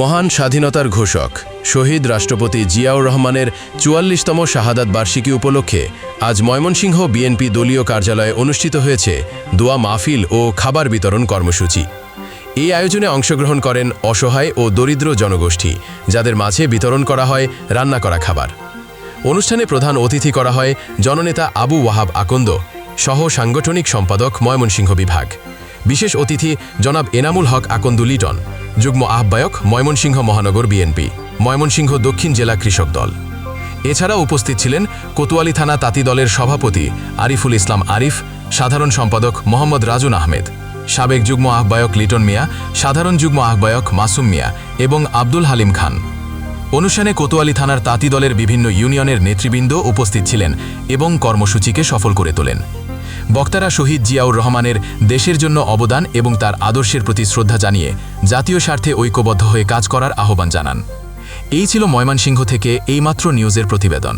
মহান স্বাধীনতার ঘোষক, শহীদ রাষ্ট্রপতি জিয়াউর রহমানের চুয়াল্লিশতম শাহাদাত বার্ষিকী উপলক্ষে আজ ময়মনসিংহ বিএনপি দলীয় কার্যালয়ে অনুষ্ঠিত হয়েছে দোয়া মাহফিল ও খাবার বিতরণ কর্মসূচি। এই আয়োজনে অংশগ্রহণ করেন অসহায় ও দরিদ্র জনগোষ্ঠী, যাদের মাঝে বিতরণ করা হয় রান্না করা খাবার। অনুষ্ঠানে প্রধান অতিথি করা হয় জননেতা আবু ওয়াহাব আকন্দ, সহ সাংগঠনিক সম্পাদক ময়মনসিংহ বিভাগ। বিশেষ অতিথি জনাব এনামুল হক আকন্দু লিটন যুগ্ম আহ্বায়ক ময়মনসিংহ মহানগর বিএনপি, ময়মনসিংহ দক্ষিণ জেলা কৃষক দল। এছাড়া উপস্থিত ছিলেন কোতোয়ালি থানা তাঁতি দলের সভাপতি আরিফুল ইসলাম আরিফ, সাধারণ সম্পাদক মোহাম্মদ রাজুন আহমেদ, সাবেক যুগ্ম আহ্বায়ক লিটন মিয়া, সাধারণ যুগ্ম আহ্বায়ক মাসুম মিয়া এবং আব্দুল হালিম খান। অনুষ্ঠানে কোতোয়ালি থানার তাঁতি দলের বিভিন্ন ইউনিয়নের নেতৃবৃন্দ উপস্থিত ছিলেন এবং কর্মসূচিকে সফল করে তোলেন। বক্তারা শহীদ জিয়াউর রহমানের দেশের জন্য অবদান এবং তার আদর্শের প্রতি শ্রদ্ধা জানিয়ে জাতীয় স্বার্থে ঐক্যবদ্ধ হয়ে কাজ করার আহ্বান জানান। এই ছিল ময়মনসিংহ থেকে এইমাত্র নিউজের প্রতিবেদন।